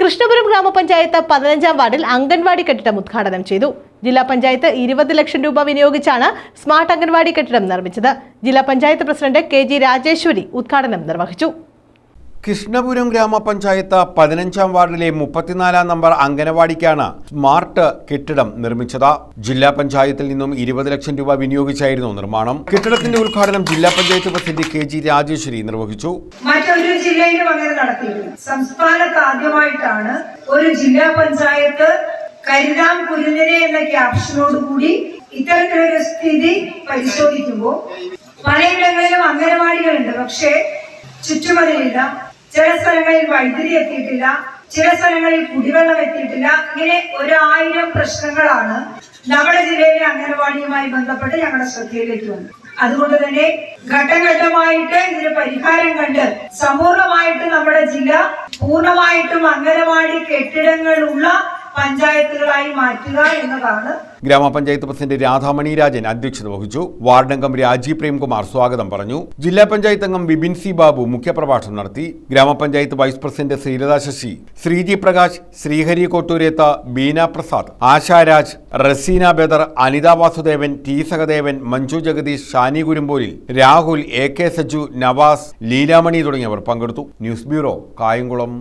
കൃഷ്ണപുരം ഗ്രാമപഞ്ചായത്ത് പതിനഞ്ചാം വാർഡിൽ അംഗൻവാടി കെട്ടിടം ഉദ്ഘാടനം ചെയ്തു. ജില്ലാ പഞ്ചായത്ത് ഇരുപത് ലക്ഷം രൂപ വിനിയോഗിച്ചാണ് സ്മാർട്ട് അംഗൻവാടി കെട്ടിടം നിർമ്മിച്ചത്. ജില്ലാ panchayat president K G Rajeswari ഉദ്ഘാടനം നിർവഹിച്ചു. കൃഷ്ണപുരം ഗ്രാമപഞ്ചായത്ത് പതിനഞ്ചാം വാർഡിലെ മുപ്പത്തിനാലാം നമ്പർ അംഗനവാടിക്കാണ് സ്മാർട്ട് കെട്ടിടം നിർമ്മിച്ചത്. ജില്ലാ പഞ്ചായത്തിൽ നിന്നും ഇരുപത് ലക്ഷം രൂപ വിനിയോഗിച്ചായിരുന്നു നിർമ്മാണം. കെട്ടിടത്തിന്റെ ഉദ്ഘാടനം ജില്ലാ panchayat president K G Rajeswari നിർവഹിച്ചു. മറ്റൊരു ജില്ലയിലും അങ്ങനെ സംസ്ഥാനത്ത് ആദ്യമായിട്ടാണ് ഒരു ജില്ലാ പഞ്ചായത്ത് കരുതാം കുരുന്നിനെ എന്ന ക്യാപ്ഷനോട് കൂടി ഇത്തരത്തിലൊരു സ്ഥിതി പരിശോധിക്കുമ്പോൾ പലയിടങ്ങളിലും അംഗനവാടികളുണ്ട്. പക്ഷേ ചുറ്റുമതിലില്ല. ചില സ്ഥലങ്ങളിൽ വൈദ്യുതി എത്തിയിട്ടില്ല ചില സ്ഥലങ്ങളിൽ കുടിവെള്ളം എത്തിയിട്ടില്ല. ഇങ്ങനെ ഒരായിരം പ്രശ്നങ്ങളാണ് നമ്മുടെ ജില്ലയിലെ അംഗനവാടിയുമായി ബന്ധപ്പെട്ട് ഞങ്ങളുടെ ശ്രദ്ധയിലേക്ക് വന്നു അതുകൊണ്ട് തന്നെ ഘട്ടം ഘട്ടമായിട്ട് ഇതിന് പരിഹാരം കണ്ട് സമ്പൂർണമായിട്ട് നമ്മുടെ ജില്ല പൂർണമായിട്ടും അംഗനവാടി കെട്ടിടങ്ങളുള്ള പഞ്ചായത്തുകളായി മാറ്റുക എന്നതാണ് ഗ്രാമപഞ്ചായത്ത് പ്രസിഡന്റ് രാധാമണി രാജൻ അധ്യക്ഷത വഹിച്ചു. വാർഡംഗം രാജീവ് പ്രേംകുമാർ സ്വാഗതം പറഞ്ഞു. ജില്ലാ പഞ്ചായത്ത് അംഗം ബിബിൻ സി ബാബു മുഖ്യപ്രഭാഷണം നടത്തി. ഗ്രാമപഞ്ചായത്ത് vice president Sreelatha Sasi Sreeji Prakash Sreehari Kottooretha Beena Prasad Asharaj Raseena Badar Anitha Vasudevan T Sahadevan Manju Jagadeesh Shani Kurumbolil Rahul A K Saju Navas Leelamani തുടങ്ങിയവർ പങ്കെടുത്തു. News bureau Kayamkulam.